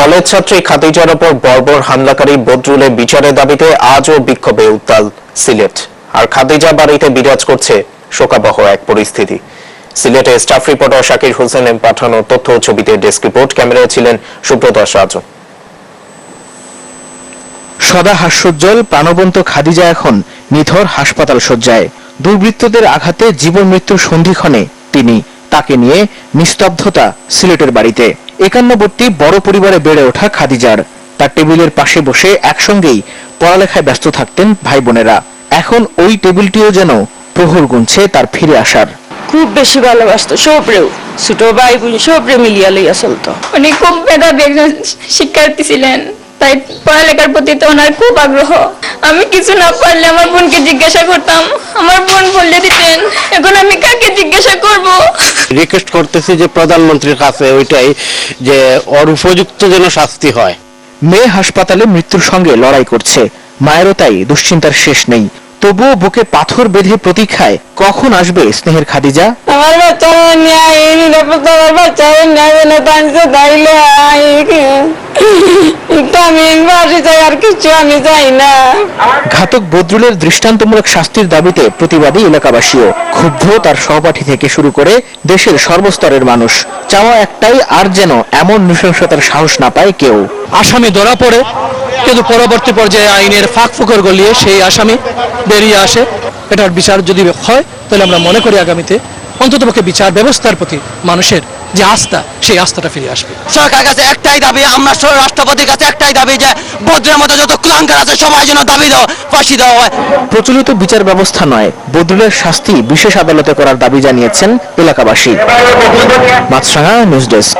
College ছাত্রী খাদিজার ওপর বর্বর হামলাকারী বদরুলের বিচারের দাবিতে আজও বিক্ষোভে উত্তাল সিলেট। আর খাদিজা বাড়িতে বিরাজ করছে শোকাবহ এক পরিস্থিতি। সিলেটে স্টাফ রিপোর্টার শাকির হোসেনের পাঠানো তথ্য ছবিতে ডেস্ক রিপোর্ট, ক্যামেরায় ছিলেন সুব্রত রাজু সদা হাস্যোজ্জ্বল, প্রাণবন্ত খাদিজা এখন নিথর হাসপাতাল শয্যায়। দুর্বৃত্তদের আঘাতে জীবন মৃত্যুর সন্ধিক্ষণে তিনি তাকে নিয়ে নিস্তব্ধতা সিলেটের বাড়িতে। একান্নবর্তী বড় পরিবারে বেড়ে ওঠা খাদিজার। তার টেবিলের পাশে বসে একসঙ্গেই পড়ালেখায় ব্যস্ত থাকতেন ভাই বোনেরা। এখন ওই টেবিলটিও যেন প্রহর গুনছে তার ফিরে আসার। খুব বেশি ভালোবাসতো সবরেও। ছোট ভাই বোন সবরে মিলিয়া লইয়া চলতো। উনি খুব মেধাবী একজন শিক্ষার্থী ছিলেন। তাই পড়ালেখার প্রতি তো ওনার খুব আগ্রহ। আমি কিছু না পারলে আমার বোনকে জিজ্ঞাসা করতাম। আমার বোন বলে দিতেন এখন আমি কাকে জিজ্ঞাসা করব? রিকোয়েস্ট করতেছি যে প্রধানমন্ত্রীর কাছে ওইটাই যে ওর উপযুক্ত যেন শাস্তি হয়। মেয়ে হাসপাতালে মৃত্যুর সঙ্গে লড়াই করছে। মায়েরও তাই, দুশ্চিন্তার শেষ নেই। তবুও বুকে পাথর বেঁধে প্রতীক্ষায় কখন আসবে স্নেহের খাদিজা? আমার ন্যায় ন্যায় না টানছে তাইলে ঘাতক বদরুলের দৃষ্টান্তমূলক শাস্তির দাবিতে প্রতিবাদী এলাকাবাসীও ক্ষুব্ধ তার সহপাঠী থেকে শুরু করে দেশের সর্বস্তরের মানুষ। চাওয়া একটাই আর যেন এমন নৃশংসতার সাহস না পায় কেউ। আসামি ধরা পড়ে কিন্তু পরবর্তী পর্যায়ে আইনের ফাঁক ফুকর গলিয়ে সেই আসামি বেরিয়ে আসে। এটার বিচার যদি হয় তাহলে আমরা মনে করি আগামীতে অন্ততপক্ষে বিচার ব্যবস্থার প্রতি মানুষের যে আস্থা সেই আস্থাটা ফিরে আসবে। সরকার কাছে একটাই দাবি আমরা রাষ্ট্রপতির কাছে একটাই দাবি যে বদ্রের মতো যত কুলাঙ্কার আছে সবাই যেন দাবি দেওয়া ফাঁসি দেওয়া হয়। প্রচলিত বিচার ব্যবস্থা নয় বদরুলের শাস্তি বিশেষ আদালতে করার দাবি জানিয়েছেন এলাকাবাসী। Maachranga news desk.